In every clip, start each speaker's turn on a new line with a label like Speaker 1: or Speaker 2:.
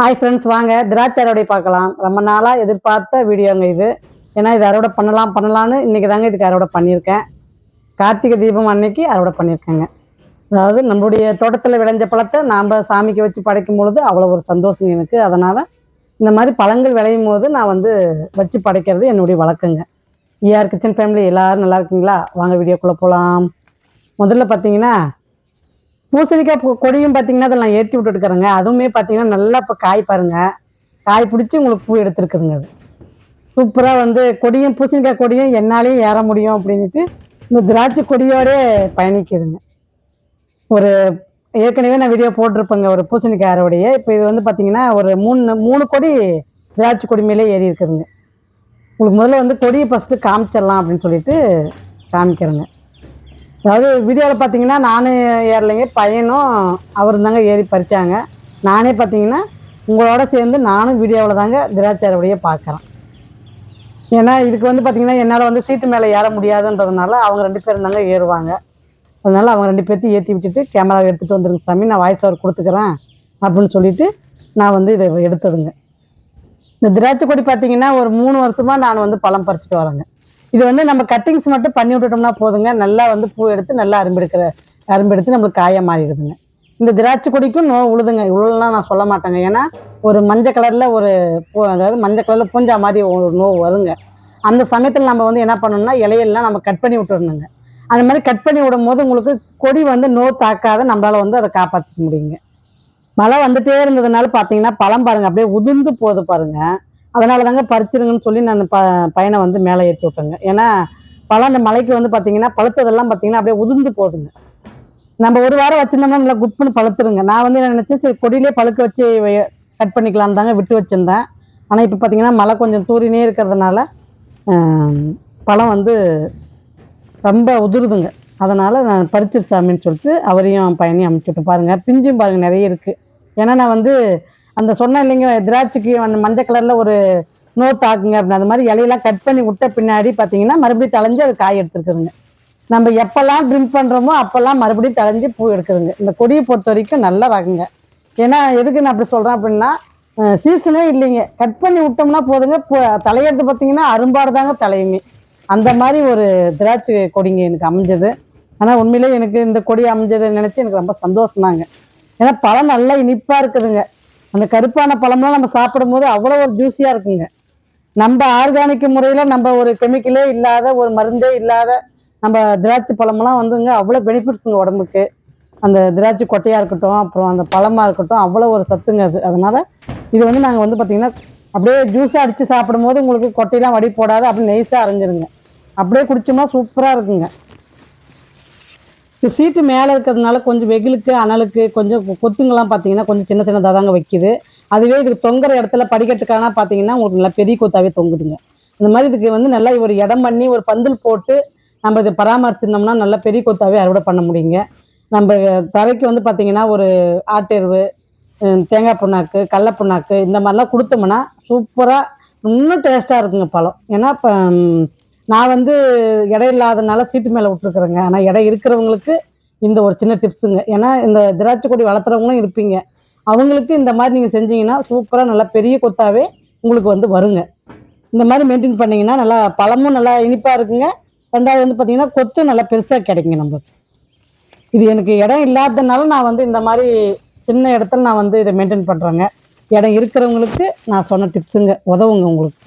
Speaker 1: Hi friends வாங்க. திராட்சை அறுவடை பார்க்கலாம். ரொம்ப நாளாக எதிர்பார்த்த வீடியோங்க இது. ஏன்னா இது அறுவடை பண்ணலாம் பண்ணலான்னு இன்றைக்கி தாங்க இதுக்கு அறுவடை பண்ணியிருக்கேன். கார்த்திகை தீபம் அன்னைக்கு அறுவடை பண்ணியிருக்கேங்க. அதாவது நம்மளுடைய தோட்டத்தில் விளைஞ்ச பழத்தை நாம் சாமிக்கு வச்சு படைக்கும் பொழுது அவ்வளோ ஒரு சந்தோஷம் எனக்கு. அதனால் இந்த மாதிரி பழங்கள் விளையும் போது நான் வந்து வச்சு படைக்கிறது என்னுடைய வழக்கங்க. ஏஆர் கிச்சன் ஃபேமிலி எல்லோரும் நல்லா இருக்கீங்களா? வாங்க வீடியோக்குள்ளே போகலாம் முதல்ல பார்த்தீங்கன்னா பூசணிக்காய் கொடியும் பார்த்தீங்கன்னா அதெல்லாம் ஏற்றி விட்டுருக்குறேங்க அதுவுமே பார்த்தீங்கன்னா நல்லா இப்போ காய் பாருங்க. காய் பிடிச்சி உங்களுக்கு பூ எடுத்துருக்குதுங்க அது சூப்பராக வந்து கொடியும் பூசணிக்காய் கொடியும் என்னாலையும் ஏற முடியும் அப்படின்ட்டு இந்த திராட்சை கொடியோடே பயணிக்குதுங்க. ஒரு ஏற்கனவே நான் வீடியோ போட்டிருப்பேங்க ஒரு பூசணிக்காய் அறுவடையை. இப்போ இது வந்து பார்த்தீங்கன்னா ஒரு மூணு மூணு கொடி திராட்சை கொடி மேலே ஏறி இருக்குதுங்க. உங்களுக்கு முதல்ல வந்து கொடியை ஃபஸ்ட்டு காமிச்சிடலாம் அப்படின்னு சொல்லிட்டு காமிக்கிறேங்க. அதாவது வீடியோவில் பார்த்தீங்கன்னா நானும் ஏறலைங்க பையனும் அவரும் தாங்க ஏறி பறிச்சாங்க. நானே பார்த்தீங்கன்னா உங்களோட சேர்ந்து நானும் வீடியோவில் தாங்க திராட்சை பார்க்குறேன் ஏன்னா இதுக்கு வந்து பார்த்தீங்கன்னா என்னால் வந்து சீட்டு மேலே ஏற முடியாதுன்றதுனால அவங்க ரெண்டு பேரும் தாங்க ஏறுவாங்க. அதனால் அவங்க ரெண்டு பேர்த்தையும் ஏற்றி விட்டுட்டு கேமராவை எடுத்துகிட்டு வந்துருங்க சாமி நான் வாய்ஸ் அவர் கொடுத்துக்கிறேன் அப்படின்னு சொல்லிட்டு நான் வந்து இதை எடுத்ததுங்க. இந்த திராட்சை கொடி பார்த்தீங்கன்னா ஒரு மூணு வருஷமாக நான் வந்து பழம் பறிச்சிட்டு வரேங்க. இது வந்து நம்ம கட்டிங்ஸ் மட்டும் பண்ணி விட்டுட்டோம்னா போதுங்க. நல்லா வந்து பூ எடுத்து நல்லா அரும்பெடுக்கிற அரும்பெடுத்து நம்மளுக்கு காய மாறிடுதுங்க. இந்த திராட்சை கொடிக்கும் நோ உழுதுங்க. இவ்வளோலாம் நான் சொல்ல மாட்டேங்க. ஏன்னா ஒரு மஞ்சள் கலரில் ஒரு பூ அதாவது மஞ்சள் கலரில் பூஞ்சா மாதிரி ஒரு நோவு வருங்க. அந்த சமயத்தில் நம்ம வந்து என்ன பண்ணணும்னா இலையெல்லாம் நம்ம கட் பண்ணி விட்டுறணுங்க. அந்த மாதிரி கட் பண்ணி விடும் போது உங்களுக்கு கொடி வந்து நோ தாக்காத நம்மளால் வந்து அதை காப்பாற்ற முடியுங்க. மழை வந்துட்டே இருந்ததுனால பார்த்தீங்கன்னா பழம் பாருங்கள் அப்படியே உதிர்ந்து போகுது பாருங்கள் அதனால தாங்க பறிச்சிருங்கன்னு சொல்லி நான் ப பையனை வந்து மேலே ஏற்றி விட்டேங்க. ஏன்னா பழம் அந்த மலைக்கு வந்து பார்த்தீங்கன்னா பழுத்ததெல்லாம் பார்த்தீங்கன்னா அப்படியே உதிர்ந்து போகுதுங்க. நம்ம ஒரு வாரம் வச்சிருந்தோம்னா நல்லா குப்புன்னு பழுத்துருங்க. நான் வந்து என்ன நினச்சேன் சரி கொடியிலே பழுக்க வச்சு கட் பண்ணிக்கலாம் தாங்க விட்டு வச்சுருந்தேன். ஆனால் இப்போ பார்த்தீங்கன்னா மழை கொஞ்சம் தூரினே இருக்கிறதுனால பழம் வந்து ரொம்ப உதிருதுங்க. அதனால் நான் பறிச்சிரு சாமின்னு சொல்லிட்டு அவரையும் பையனையும் அமுச்சு விட்டு பாருங்கள் பிஞ்சும் பாருங்கள் நிறைய இருக்குது ஏன்னா நான் வந்து அந்த சொன்ன இல்லைங்க திராட்சைக்கு அந்த மஞ்சள் கலரில் ஒரு நோத்து ஆக்குங்க அப்படின்னு அந்த மாதிரி இலையெல்லாம் கட் பண்ணி விட்ட பின்னாடி பார்த்தீங்கன்னா மறுபடியும் தலைஞ்சு அது காய் எடுத்துருக்குதுங்க. நம்ம எப்போல்லாம் ட்ரிம் பண்ணுறோமோ அப்போல்லாம் மறுபடியும் தலைஞ்சு பூ எடுக்குதுங்க. இந்த கொடியை பொறுத்த வரைக்கும் நல்லா ரகங்க ஏன்னா எதுக்கு நான் அப்படி சொல்கிறேன் அப்படின்னா சீசனே இல்லைங்க. கட் பண்ணி விட்டோம்னா போதுங்க. பூ- பார்த்தீங்கன்னா அரும்பாடு தாங்க தலையுமே அந்த மாதிரி ஒரு திராட்சை கொடிங்க எனக்கு அமைஞ்சது. ஆனால் உண்மையிலே எனக்கு இந்த கொடி அமைஞ்சதை நினச்சி எனக்கு ரொம்ப சந்தோஷம் தாங்க ஏன்னா பழம் நல்லா இனிப்பாக இருக்குதுங்க. அந்த கருப்பான பழம்லாம் நம்ம சாப்பிடும்போது அவ்வளோ ஒரு ஜூஸியாக இருக்குங்க. நம்ம ஆர்கானிக் முறையில் நம்ம ஒரு கெமிக்கலே இல்லாத ஒரு மருந்தே இல்லாத நம்ம திராட்சை பழமெல்லாம் வந்துங்க அவ்வளோ பெனிஃபிட்ஸுங்க உடம்புக்கு. அந்த திராட்சை கொட்டையாக இருக்கட்டும் அப்புறம் அந்த பழமாக இருக்கட்டும் அவ்வளோ ஒரு சத்துங்க அது. அதனால் இது வந்து நாங்கள் வந்து பார்த்திங்கன்னா அப்படியே ஜூஸாக அடித்து சாப்பிடும்போது உங்களுக்கு கொட்டையெல்லாம் வடி போடாது அப்படியே நெய்ஸாக அரைஞ்சிருங்க. அப்படியே குடிச்சோம்னா சூப்பராக இருக்குங்க. இந்த சீட்டு மேலே இருக்கிறதுனால கொஞ்சம் வெயிலுக்கு அனலுக்கு கொஞ்சம் கொ- கொத்துங்கெல்லாம் பார்த்தீங்கன்னா கொஞ்சம் சின்ன சின்னதாக தாங்க வைக்குது. அதுவே இதுக்கு தொங்குற இடத்துல படிக்கட்டுக்கான பார்த்தீங்கன்னா உங்களுக்கு நல்லா பெரிய கொத்தாவே தொங்குதுங்க. இந்த மாதிரி இதுக்கு வந்து நல்லா ஒரு இடம் பண்ணி ஒரு பந்தல் போட்டு நம்ம இதை பராமரிச்சிருந்தோம்னா நல்லா பெரிய கொத்தாவே அறுவடை பண்ண முடியுங்க. நம்ம தரைக்கு வந்து பார்த்தீங்கன்னா ஒரு ஆட்டெருவு தேங்காய் புண்ணாக்கு கடல புண்ணாக்கு இந்த மாதிரிலாம் கொடுத்தோம்னா சூப்பராக இன்னும் டேஸ்ட்டாக இருக்குங்க பழம். ஏன்னா இப்போ நான் வந்து எடை இல்லாதனால சீட்டு மேலே விட்டுருக்குறேங்க. ஆனால் எடை இருக்கிறவங்களுக்கு இந்த ஒரு சின்ன டிப்ஸுங்க ஏன்னா இந்த திராட்சை கொடி வளர்த்துறவங்களும் இருப்பீங்க. அவங்களுக்கு இந்த மாதிரி நீங்கள் செஞ்சீங்கன்னா சூப்பராக நல்லா பெரிய கொத்தாவே உங்களுக்கு வந்து வருங்க. இந்த மாதிரி மெயின்டைன் பண்ணிங்கன்னா நல்லா பழமும் நல்லா இனிப்பாக இருக்குங்க. ரெண்டாவது வந்து பார்த்தீங்கன்னா கொத்தும் நல்லா பெருசாக கிடைக்குங்க நம்மளுக்கு. இது எனக்கு இடம் இல்லாததுனால நான் வந்து இந்த மாதிரி சின்ன இடத்துல நான் வந்து இதை மெயின்டைன் பண்ணுறேங்க இடம் இருக்கிறவங்களுக்கு நான் சொன்ன டிப்ஸுங்க உதவுங்க உங்களுக்கு.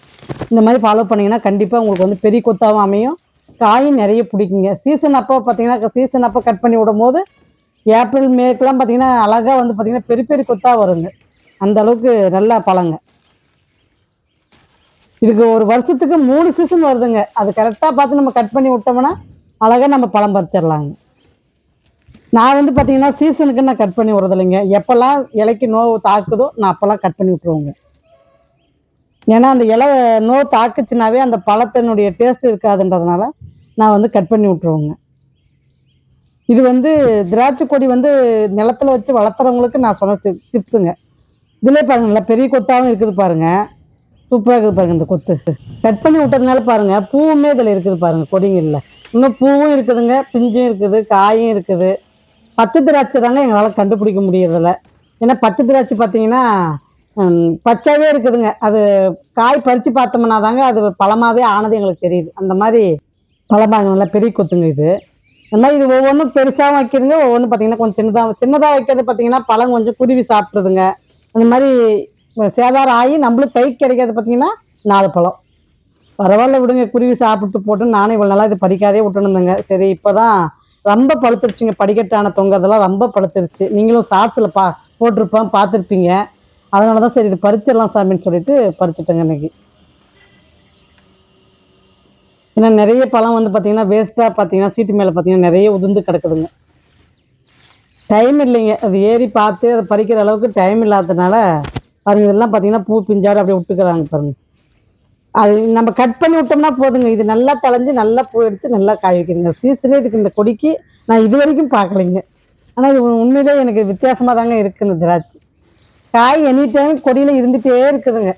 Speaker 1: இந்த மாதிரி ஃபாலோ பண்ணிங்கன்னா கண்டிப்பாக உங்களுக்கு வந்து பெரிய கொத்தாகவும் அமையும். காயும் நிறைய பிடிக்குங்க. சீசன் அப்போ பார்த்தீங்கன்னா சீசன் அப்போ கட் பண்ணி விடும் போது ஏப்ரல் மேக்கெலாம் பார்த்தீங்கன்னா அழகாக வந்து பார்த்திங்கன்னா பெரிய பெரிய கொத்தாக வருங்க. அந்த அளவுக்கு நல்லா பழங்க. இதுக்கு ஒரு வருஷத்துக்கு மூணு சீசன் வருதுங்க. அது கரெக்டாக பார்த்து நம்ம கட் பண்ணி விட்டோம்னா அழகாக நம்ம பழம் பறிச்சிடலாங்க. நான் வந்து பார்த்தீங்கன்னா சீசனுக்கு நான் கட் பண்ணி விடுறதில்லைங்க. எப்போல்லாம் இலைக்கு நோவு தாக்குதோ நான் அப்போல்லாம் கட் பண்ணி விட்ருவோங்க ஏன்னா அந்த இலை நோ தாக்குச்சுனாவே அந்த பழத்தினுடைய டேஸ்ட் இருக்காதுன்றதுனால நான் வந்து கட் பண்ணி விட்ருவோங்க இது வந்து திராட்சை கொடி வந்து நிலத்துல வச்சு வளர்த்துறவங்களுக்கு நான் சொன்ன டிப்ஸுங்க இதிலே பாருங்க நல்லா பெரிய கொத்தாகவும் இருக்குது பாருங்க. சூப்பராக இருக்குது பாருங்க இந்த கொத்து. கட் பண்ணி விட்டதுனால பாருங்க பூவுமே இதில் இருக்குது பாருங்க கொடிங்கல்ல இன்னும் பூவும் இருக்குதுங்க பிஞ்சும் இருக்குது காயும் இருக்குது. பச்சை திராட்சை தாங்க எங்களால் கண்டுபிடிக்க முடியறதில்ல. ஏன்னா பச்சை திராட்சை பார்த்தீங்கன்னா பச்சாவே பச்சையாவே இருக்குதுங்க. அது காய் பறித்து பார்த்தோம்னா தாங்க அது பழமாகவே ஆனது எங்களுக்கு தெரியுது. அந்த மாதிரி பழமாக நல்லா பெரிய கொத்துங்க இது. அந்த மாதிரி இது ஒவ்வொன்றும் பெருசாகவும் வைக்கிறதுங்க ஒவ்வொன்றும் பார்த்தீங்கன்னா கொஞ்சம் சின்னதாக சின்னதாக வைக்கிறது பார்த்தீங்கன்னா பழம் கொஞ்சம் குருவி சாப்பிட்றதுங்க. அந்த மாதிரி சேதாரம் ஆகி நம்மளுக்கு கை கிடைக்கிறது பார்த்தீங்கன்னா நாலு பழம். பரவாயில்ல விடுங்க குருவி சாப்பிட்டு போட்டு நானும் இவ்வளோ நாளாக இது படிக்காதே விட்டுணுந்தேங்க சரி இப்போ தான் ரொம்ப பழுத்துருச்சுங்க படிக்கட்டான தொங்கிறதெல்லாம் ரொம்ப பழுத்துருச்சு. நீங்களும் ஷார்ட்ஸில் பா போட்டிருப்பேன் பார்த்துருப்பீங்க. அதனால தான் சரி இது பறிச்சிடலாம் சாமின்னு சொல்லிட்டு பறிச்சிட்டேங்க இன்னைக்கு. ஏன்னா நிறைய பழம் வந்து பார்த்தீங்கன்னா வேஸ்ட்டாக பார்த்தீங்கன்னா சீட்டு மேலே பார்த்தீங்கன்னா நிறைய உதிர்ந்து கிடக்குதுங்க. டைம் இல்லைங்க. அது ஏறி பார்த்து அதை பறிக்கிற அளவுக்கு டைம் இல்லாததுனால பாருங்கள் இதெல்லாம் பார்த்தீங்கன்னா பூ பிஞ்சாடு அப்படியே விட்டுக்கிறாங்க பாருங்கள் அது நம்ம கட் பண்ணி விட்டோம்னா போதுங்க. இது நல்லா தளைஞ்சு நல்லா பூ எடுத்து நல்லா காய வைக்கிறீங்க சீசனே இதுக்கு இந்த கொடிக்கு நான் இது வரைக்கும் பார்க்கலைங்க. ஆனால் இது உண்மையிலே எனக்கு வித்தியாசமாக தாங்க இருக்குது இந்த திராட்சை. காய் எனி டைம் கொடியில் இருந்துகிட்டே இருக்குதுங்க.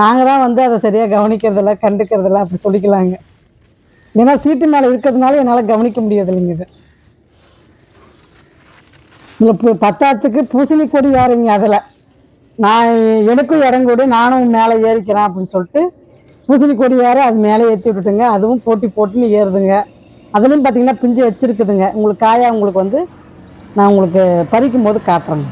Speaker 1: நாங்கள் தான் வந்து அதை சரியாக கவனிக்கிறதில்ல கண்டுக்கிறதில்ல அப்படி சொல்லிக்கலாங்க. ஏன்னா சீட்டு மேலே இருக்கிறதுனால என்னால் கவனிக்க முடியாது இல்லைங்க இது. இதில் இப்போ பத்தாத்துக்கு பூசணி கொடி வேறுங்க அதில்? நான் எனக்கும் இடம் கொடு நானும் மேலே ஏறிக்கிறேன் அப்படின்னு சொல்லிட்டு பூசணி கொடி வேறு அது மேலே ஏற்றி விட்டுட்டுங்க அதுவும் போட்டி போட்டுன்னு ஏறுதுங்க. அதுலேயும் பார்த்தீங்கன்னா பிஞ்சு வச்சுருக்குதுங்க. உங்களுக்கு காயா உங்களுக்கு வந்து நான் உங்களுக்கு பறிக்கும் போது காட்டுறேங்க.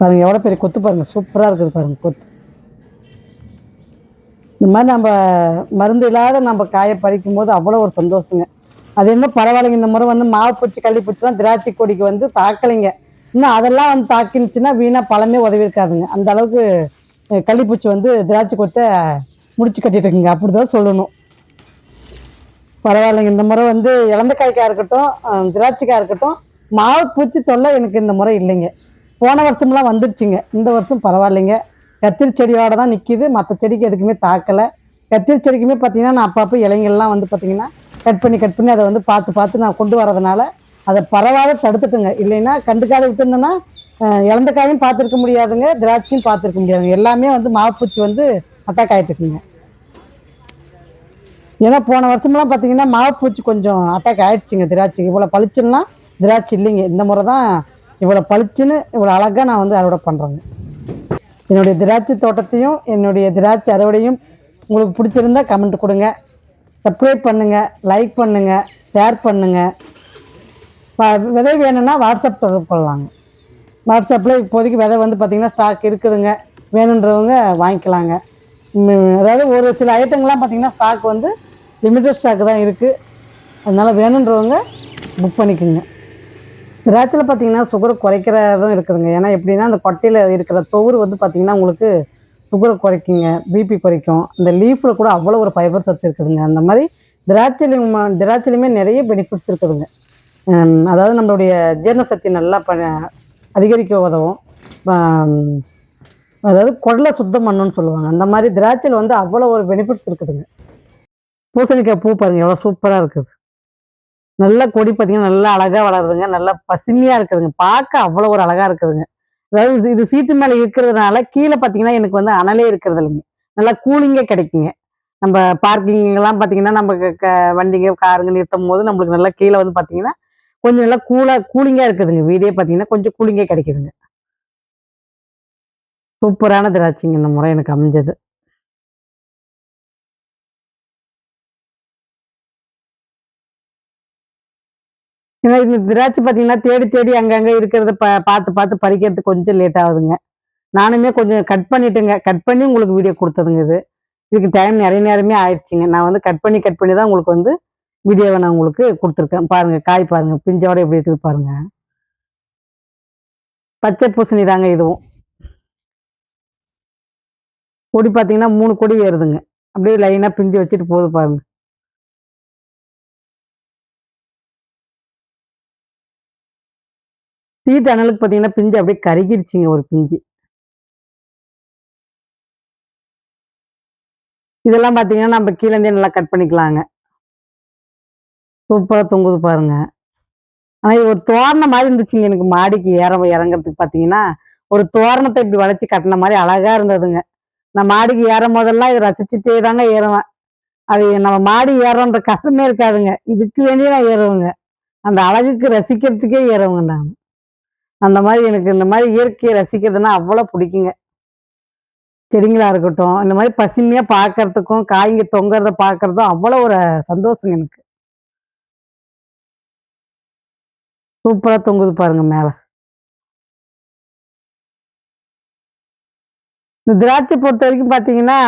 Speaker 1: பாருங்க எவ்வளோ பெரிய கொத்து பாருங்க சூப்பராக இருக்குது பாருங்கள் கொத்து. இந்த மாதிரி நம்ம மருந்து இல்லாத நம்ம காயை பறிக்கும் போது அவ்வளோ ஒரு சந்தோஷங்க. அது என்ன பரவாயில்லைங்க இந்த முறை வந்து மாவு பூச்சி கள்ளி பூச்சிலாம் திராட்சை கொடிக்கு வந்து தாக்கலைங்க. இன்னும் அதெல்லாம் வந்து தாக்கினுச்சுன்னா வீணாக பழமே உதவி இருக்காதுங்க. அந்த அளவுக்கு கள்ளிப்பூச்சி வந்து திராட்சை கொத்தை முடிச்சு கட்டிட்டுருக்குங்க அப்படி தான் சொல்லணும். பரவாயில்லைங்க இந்த முறை வந்து இளந்த காய்க்காக இருக்கட்டும் திராட்சைக்காக இருக்கட்டும் மாவு பூச்சி தொல்லை எனக்கு இந்த முறை இல்லைங்க. போன வருஷம்லாம் வந்துடுச்சுங்க இந்த வருஷம் பரவாயில்லைங்க. கத்திரி செடியோட தான் நிற்கிது மற்ற செடிக்கு எதுக்குமே தாக்கலை. கத்திரி செடிக்குமே பார்த்தீங்கன்னா நான் அப்பப்போ இலைங்கள்லாம் வந்து பார்த்தீங்கன்னா கட் பண்ணி கட் பண்ணி அதை வந்து பார்த்து பார்த்து நான் கொண்டு வரதுனால அதை பரவாத தடுத்துட்டுங்க. இல்லைன்னா கண்டுக்காத விட்டுருந்தேன்னா இழந்த காயும் பார்த்துருக்க முடியாதுங்க. திராட்சையும் பார்த்துருக்க முடியாதுங்க. எல்லாமே வந்து மாவுப்பூச்சி வந்து அட்டாக் ஆகிட்டுருக்குங்க ஏன்னா போன வருஷம்லாம் பார்த்தீங்கன்னா மாவுப்பூச்சி கொஞ்சம் அட்டாக் ஆயிடுச்சுங்க. திராட்சைக்கு இவ்வளோ பளிச்சுன்னா திராட்சை இல்லைங்க. இந்த முறை தான் இவ்வளோ பளிச்சுன்னு இவ்வளோ அழகாக நான் வந்து அறுவடை பண்ணுறேங்க என்னுடைய திராட்சை தோட்டத்தையும் என்னுடைய திராட்சை அறுவடையும் உங்களுக்கு பிடிச்சிருந்தா கமெண்ட் கொடுங்க. சப்ஸ்கிரைப் பண்ணுங்கள் லைக் பண்ணுங்கள் ஷேர் பண்ணுங்கள் விதை வேணும்னா வாட்ஸ்அப் தொடர்பு கொள்ளலாங்க. வாட்ஸ்அப்பில் இப்போதைக்கு விதை வந்து பார்த்திங்கன்னா ஸ்டாக் இருக்குதுங்க. வேணுன்றவங்க வாங்கிக்கலாங்க. அதாவது ஒரு சில ஐட்டங்கள்லாம் பார்த்திங்கன்னா ஸ்டாக் வந்து லிமிட்டட் ஸ்டாக் தான் இருக்குது அதனால் வேணுன்றவங்க புக் பண்ணிக்கோங்க. திராட்சையில் பார்த்தீங்கன்னா சுகரை குறைக்கிறதும் இருக்குதுங்க. ஏன்னா எப்படின்னா அந்த கொட்டையில் இருக்கிற தொகுறு வந்து பார்த்தீங்கன்னா உங்களுக்கு சுகரை குறைக்குங்க. பிபி குறைக்கும். இந்த லீஃபில் கூட அவ்வளோ ஒரு ஃபைபர் சத்து இருக்குதுங்க. அந்த மாதிரி திராட்சையிலும் திராட்சையிலுமே நிறைய பெனிஃபிட்ஸ் இருக்குதுங்க. அதாவது நம்மளுடைய ஜீரண சக்தி நல்லா ப அதிகரிக்க உதவும். அதாவது குடலை சுத்தம் பண்ணணும்னு சொல்லுவாங்க. அந்த மாதிரி திராட்சையில் வந்து அவ்வளோ ஒரு பெனிஃபிட்ஸ் இருக்குதுங்க. பூசணிக்காய் பூ பாருங்க எவ்வளோ சூப்பராக இருக்குது. நல்ல கொடி பார்த்தீங்கன்னா நல்லா அழகாக வளருதுங்க. நல்லா பசுமையாக இருக்குதுங்க. பார்க்க அவ்வளோ ஒரு அழகாக இருக்குதுங்க. அதாவது இது- சீட்டு மேலே இருக்கிறதுனால கீழே பார்த்தீங்கன்னா எனக்கு வந்து அனலே இருக்கிறது இல்லைங்க. நல்லா கூலிங்கே கிடைக்குங்க. நம்ம பார்க்கிங்லாம் பார்த்தீங்கன்னா நம்ம க- க- வண்டிங்க காருங்க நிறுத்தும் போது நம்மளுக்கு நல்லா கீழே வந்து பார்த்தீங்கன்னா கொஞ்சம் நல்லா கூலாக கூலிங்காக இருக்குதுங்க. வீடே பார்த்தீங்கன்னா கொஞ்சம் கூலிங்கே கிடைக்குதுங்க. சூப்பரான திராட்சைங்க இந்த முறை எனக்கு அமைஞ்சது. ஏன்னா இந்த திராட்சை பார்த்தீங்கன்னா தேடி தேடி அங்கங்கே இருக்கிறத ப பார்த்து பார்த்து பறிக்கிறதுக்கு கொஞ்சம் லேட் ஆகுதுங்க. நானுமே கொஞ்சம் கட் பண்ணிட்டுங்க. கட் பண்ணி உங்களுக்கு வீடியோ கொடுத்ததுங்க இது. இதுக்கு டைம் நிறைய நேரமே ஆயிடுச்சுங்க. நான் வந்து கட் பண்ணி கட் பண்ணி தான் உங்களுக்கு வந்து வீடியோவை நான் உங்களுக்கு கொடுத்துருக்கேன். பாருங்க காய் பாருங்க பிஞ்சோட எப்படி இருக்குது பாருங்க. பச்சை பூசணி தாங்க இதுவும். கொடி பார்த்தீங்கன்னா மூணு கொடி ஏறுதுங்க. அப்படியே லைனாக பிஞ்சு வச்சுட்டு போகுது பாருங்க. சீட் அனலுக்கு பார்த்தீங்கன்னா பிஞ்சு அப்படியே கருகிடுச்சிங்க ஒரு பிஞ்சு. இதெல்லாம் பார்த்தீங்கன்னா நம்ம கீழே இருந்தே நல்லா கட் பண்ணிக்கலாங்க. சூப்பராக தொங்குது பாருங்க. ஆனால் இது ஒரு தோரணம் மாதிரி இருந்துச்சுங்க எனக்கு மாடிக்கு ஏற இறங்குறதுக்கு பார்த்தீங்கன்னா. ஒரு தோரணத்தை இப்படி வளைச்சி கட்டின மாதிரி அழகா இருந்ததுங்க. நான் மாடிக்கு ஏறும் போதெல்லாம் இதை ரசிச்சுட்டே தாங்க ஏறுவேன். அது நம்ம மாடி ஏறோன்ற கஷ்டமே இருக்காதுங்க. இதுக்கு வேண்டிய நான் ஏறுவேங்க. அந்த அழகுக்கு ரசிக்கிறதுக்கே ஏறுவேங்க நான். அந்த மாதிரி எனக்கு இந்த மாதிரி இயற்கையை ரசிக்கிறதுனா அவ்வளோ பிடிக்குங்க. செடிங்களாக இருக்கட்டும் இந்த மாதிரி பசுமையாக பார்க்கறதுக்கும் காய்ங்க தொங்குறத பார்க்கறதும் அவ்வளோ ஒரு சந்தோஷங்க எனக்கு. சூப்பராக தொங்குது பாருங்க மேலே. இந்த திராட்சை பொறுத்த வரைக்கும் பார்த்தீங்கன்னா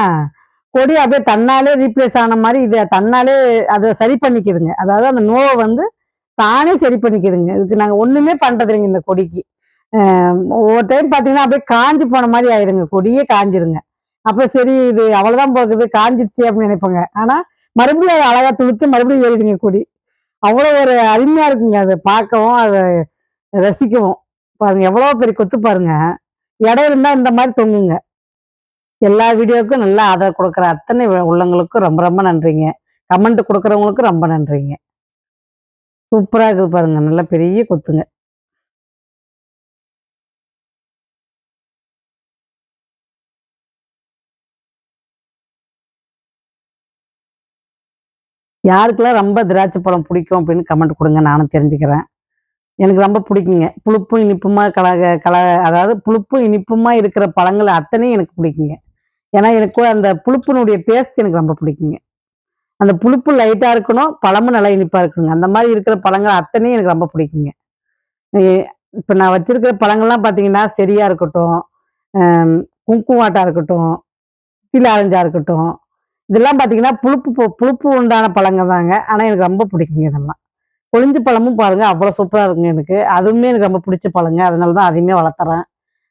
Speaker 1: கொடி அப்படியே தன்னாலே ரீப்ளேஸ் ஆன மாதிரி இது தன்னாலே அதை சரி பண்ணிக்குதுங்க. அதாவது அந்த நோவை வந்து தானே சரி பண்ணிக்கிதுங்க. இதுக்கு நாங்கள் ஒன்றுமே பண்ணுறதில்லைங்க இந்த கொடிக்கு. ஒவ்வொரு டைம் பார்த்தீங்கன்னா அப்படியே காஞ்சு போன மாதிரி ஆயிருங்க. கொடியே காஞ்சிருங்க. அப்போ சரி இது அவ்வளோதான் போகுது. காஞ்சிருச்சு அப்படின்னு நினைப்போங்க. ஆனால் மறுபடியும் அதை அழகாக துளுத்து மறுபடியும் ஏறிடுங்க கொடி. அவ்வளோ ஒரு அருமையாக இருக்குங்க. அதை பார்க்கவும் அதை ரசிக்கவும். பாருங்க எவ்வளோ பெரிய கொத்து பாருங்க. இடம் இருந்தால் இந்த மாதிரி தொங்குங்க. எல்லா வீடியோவுக்கும் நல்லா ஆதரவு கொடுக்குற அத்தனை உள்ளவங்களுக்கும் உள்ளங்களுக்கும் ரொம்ப ரொம்ப நன்றிங்க. கமெண்ட் கொடுக்குறவங்களுக்கும் ரொம்ப நன்றிங்க. சூப்பராக இருக்குது பாருங்க. நல்ல பெரிய கொத்துங்க. யாருக்கெல்லாம் ரொம்ப திராட்சை பழம் பிடிக்கும் அப்படின்னு கமெண்ட் கொடுங்க. நானும் தெரிஞ்சுக்கிறேன். எனக்கு ரொம்ப பிடிக்குங்க. புளிப்பும் இனிப்புமா கலக கல அதாவது புளிப்பும் இனிப்புமா இருக்கிற பழங்கள் அத்தனையும் எனக்கு பிடிக்குங்க. ஏன்னா எனக்கு அந்த புளிப்பினுடைய டேஸ்ட் எனக்கு ரொம்ப பிடிக்குங்க. அந்த புளிப்பு லைட்டாக இருக்கணும் பழமும் நல்லா இனிப்பாக இருக்குங்க அந்த மாதிரி இருக்கிற பழங்கள் அத்தனையும் எனக்கு ரொம்ப பிடிக்குங்க. இப்போ நான் வச்சிருக்கிற பழங்கள்லாம் பார்த்தீங்கன்னா செரியா இருக்கட்டும் ஆம், இருக்கட்டும் கீழ ஆரஞ்சா இருக்கட்டும் இதெல்லாம் பார்த்தீங்கன்னா புளிப்பு புளிப்பு உண்டான பழங்கள் தாங்க. ஆனால் எனக்கு ரொம்ப பிடிக்குங்க இதெல்லாம். கொழிஞ்சு பழமும் பாருங்க அவ்வளோ சூப்பராக இருக்குங்க எனக்கு. அதுவுமே எனக்கு ரொம்ப பிடிச்ச பழங்க. அதனால தான் அதையுமே வளர்த்துறேன்.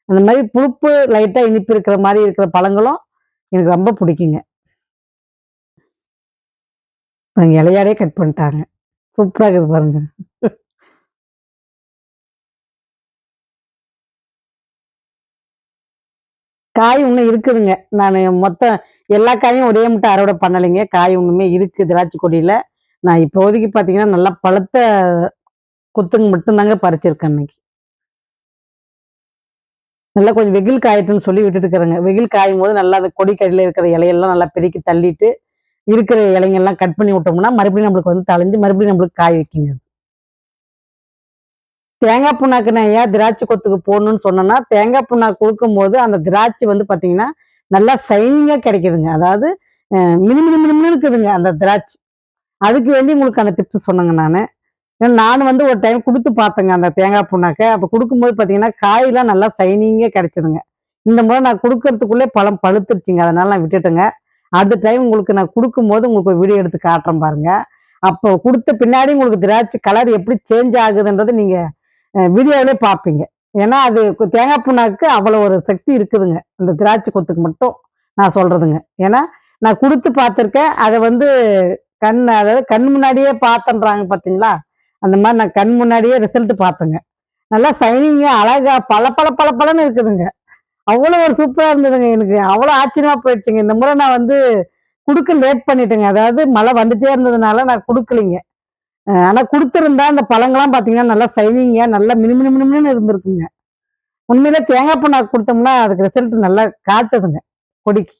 Speaker 1: அந்த மாதிரி புளிப்பு லைட்டாக இனிப்பு இருக்கிற மாதிரி இருக்கிற பழங்களும் எனக்கு ரொம்ப பிடிக்குங்க. இலையாடே கட் பண்ணிட்டாங்க. சூப்பராக இருக்குது பாருங்க. காய் இன்னும் இருக்குதுங்க. நான் மொத்தம் எல்லா காயும் ஒரே மட்டும் அறுவடை பண்ணலைங்க. காய் ஒன்றுமே இருக்குது திராட்சை கொடியில். நான் இப்போதைக்கு பார்த்தீங்கன்னா நல்லா பழுத்த கொத்துங்க மட்டும்தாங்க பறிச்சிருக்கேன் இன்னைக்கு நல்லா கொஞ்சம் வெயில் காயட்டுன்னு சொல்லி விட்டுட்டு இருக்கிறேங்க வெயில் காயும் போது நல்லா அந்த கொடி கடியில் இருக்கிற இலையெல்லாம் நல்லா பெருக்கி தள்ளிட்டு இருக்கிற இலைங்கள்லாம் கட் பண்ணி விட்டோம்னா மறுபடியும் நம்மளுக்கு வந்து தளைஞ்சு மறுபடியும் நம்மளுக்கு காய் வைக்குங்க. தேங்காய் புண்ணாக்கு நான் ஏன் திராட்சை கொத்துக்கு போடணும்னு சொன்னேன்னா தேங்காய் புண்ணாக்கு கொடுக்கும்போது அந்த திராட்சை வந்து பார்த்தீங்கன்னா நல்லா சைனிங்காக கிடைக்குதுங்க. அதாவது அஹ், மினு இருக்குதுங்க அந்த திராட்சை. அதுக்கு வேண்டி உங்களுக்கு அந்த டிப்ஸ் சொன்னேங்க நான். நான் வந்து ஒரு டைம் கொடுத்து பார்த்தேங்க அந்த தேங்காய் புண்ணாக்கை. அப்போ கொடுக்கும்போது பார்த்தீங்கன்னா காயெல்லாம் நல்லா சைனிங்காக கிடைச்சிதுங்க. இந்த முறை நான் கொடுக்கறதுக்குள்ளே பழம் பழுத்துருச்சுங்க. அதனால நான் விட்டுட்டேங்க. அடுத்த டைம் உங்களுக்கு நான் கொடுக்கும்போது உங்களுக்கு ஒரு வீடியோ எடுத்து காட்டுறேன் பாருங்க. அப்போ கொடுத்த பின்னாடி உங்களுக்கு திராட்சை கலர் எப்படி சேஞ்ச் ஆகுதுன்றது நீங்கள் வீடியோவிலே பார்ப்பீங்க. ஏன்னா அது தேங்காய் புண்ணாக்கு அவ்வளோ ஒரு சக்தி இருக்குதுங்க. அந்த திராட்சை கொத்துக்கு மட்டும் நான் சொல்றதுங்க. ஏன்னா நான் கொடுத்து பார்த்துருக்கேன். அதை வந்து கண் அதாவது கண் முன்னாடியே பார்த்தன்றாங்க பார்த்தீங்களா? அந்த மாதிரி நான் கண் முன்னாடியே ரிசல்ட் பார்த்தேங்க. நல்லா சைனிங்க அழகா பல பல பல பலன்னு இருக்குதுங்க. அவ்வளோ ஒரு சூப்பராக இருந்ததுங்க எனக்கு. அவ்வளோ ஆச்சரியமா போயிடுச்சுங்க. இந்த முறை நான் வந்து கொடுக்க லேட் பண்ணிட்டேங்க. அதாவது மழை வந்துட்டே இருந்ததுனால நான் கொடுக்கலிங்க. ஆனால் கொடுத்துருந்தா அந்த பழங்கள்லாம் பார்த்தீங்கன்னா நல்லா சைனிங்காக நல்லா மினுமினு மினுமினு இருந்திருக்குங்க. உண்மையிலே தேங்காய் புண்ணாக்கு கொடுத்தோம்னா அதுக்கு ரிசல்ட் நல்லா காட்டுதுங்க கொடிக்கு.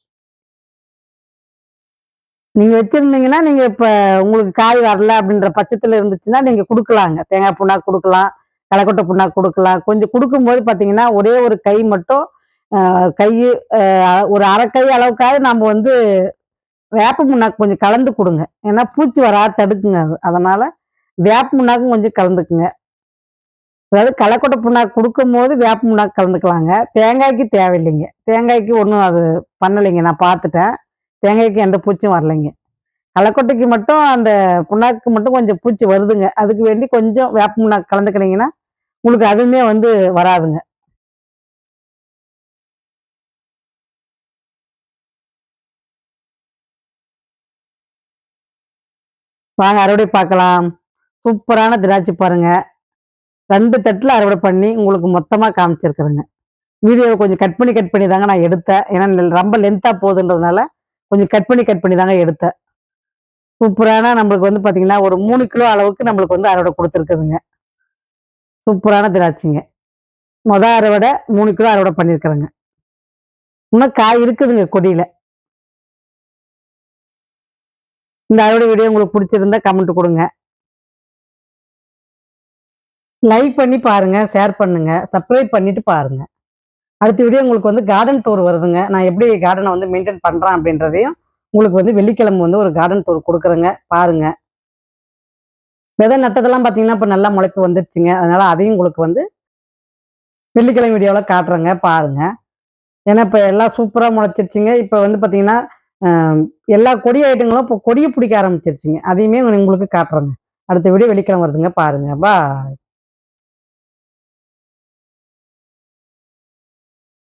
Speaker 1: நீங்கள் வச்சுருந்தீங்கன்னா நீங்கள் இப்போ உங்களுக்கு காய் வரல அப்படின்ற பட்சத்தில் இருந்துச்சுன்னா நீங்கள் கொடுக்கலாங்க. தேங்காய் புண்ணாக்கு கொடுக்கலாம் களைக்கொட்டை புண்ணாக்கு கொடுக்கலாம். கொஞ்சம் கொடுக்கும்போது பார்த்தீங்கன்னா ஒரே ஒரு கை மட்டும் கை ஒரு அரை கை அளவுக்காவது நம்ம வந்து வேப்ப முன்னாக்கு கொஞ்சம் கலந்து கொடுங்க. ஏன்னா பூச்சி வராது தடுக்குங்க அது. அதனால வேப்ப முன்னாக்கும் கொஞ்சம் கலந்துக்குங்க. அதாவது களைக்கொட்டை புண்ணாக்கு கொடுக்கும்போது வேப்ப முன்னாக்கு கலந்துக்கலாங்க. தேங்காய்க்கு தேவையில்லைங்க. தேங்காய்க்கு ஒன்றும் அது பண்ணலைங்க. நான் பார்த்துட்டேன். தேங்காய்க்கு எந்த பூச்சியும் வரலைங்க. களைக்கொட்டைக்கு மட்டும் அந்த புண்ணாக்கு மட்டும் கொஞ்சம் பூச்சி வருதுங்க. அதுக்கு வேண்டி கொஞ்சம் வேப்ப முன்னாக்கு கலந்துக்கினீங்கன்னா உங்களுக்கு அதுவுமே வந்து வராதுங்க. வாங்க அறுவடை பார்க்கலாம். சூப்பரான திராட்சை பாருங்க. ரெண்டு தட்டில் அறுவடை பண்ணி உங்களுக்கு மொத்தமாக காமிச்சிருக்கிறேங்க. வீடியோவை கொஞ்சம் கட் பண்ணி கட் பண்ணி தாங்க நான் எடுத்தேன். ஏன்னா ரொம்ப லென்த்தாக போகுதுன்றதுனால கொஞ்சம் கட் பண்ணி கட் பண்ணி தாங்க எடுத்தேன். சூப்பரான நம்மளுக்கு வந்து பார்த்தீங்கன்னா ஒரு மூணு கிலோ அளவுக்கு நம்மளுக்கு வந்து அறுவடை கொடுத்துருக்குதுங்க. சூப்பரான திராட்சைங்க. மொதல் அறுவடை மூணு கிலோ அறுவடை பண்ணியிருக்கிறேங்க இன்னும் காய் இருக்குதுங்க கொடியில். இந்த அறுவடை வீடியோ உங்களுக்கு பிடிச்சிருந்தா கமெண்ட் கொடுங்க. லைக் பண்ணி பாருங்க ஷேர் பண்ணுங்க சப்ஸ்கிரைப் பண்ணிட்டு பாருங்க. அடுத்த வீடியோ உங்களுக்கு வந்து கார்டன் டூர் வருதுங்க. நான் எப்படி கார்டனை வந்து மெயின்டைன் பண்றேன் அப்படின்றதையும் உங்களுக்கு வந்து வெள்ளிக்கிழமை வந்து ஒரு கார்டன் டூர் கொடுக்குறேங்க பாருங்க. விதை நட்டதெல்லாம் பார்த்தீங்கன்னா இப்போ நல்லா முளைப்பு வந்துருச்சுங்க. அதனால அதையும் உங்களுக்கு வந்து வெள்ளிக்கிழமை வீடியோவில் காட்டுறேங்க பாருங்க. ஏன்னா இப்போ எல்லாம் சூப்பராக முளைச்சிருச்சுங்க. இப்போ வந்து பார்த்தீங்கன்னா எல்லா கொடி ஐட்டங்களும் இப்போ கொடியை பிடிக்க ஆரம்பிச்சிருச்சுங்க. அதையுமே உங்களுக்கு காட்டுறேங்க. அடுத்த வீடியோ வெள்ளிக்கிழமை வருதுங்க. பாருங்க. பாய்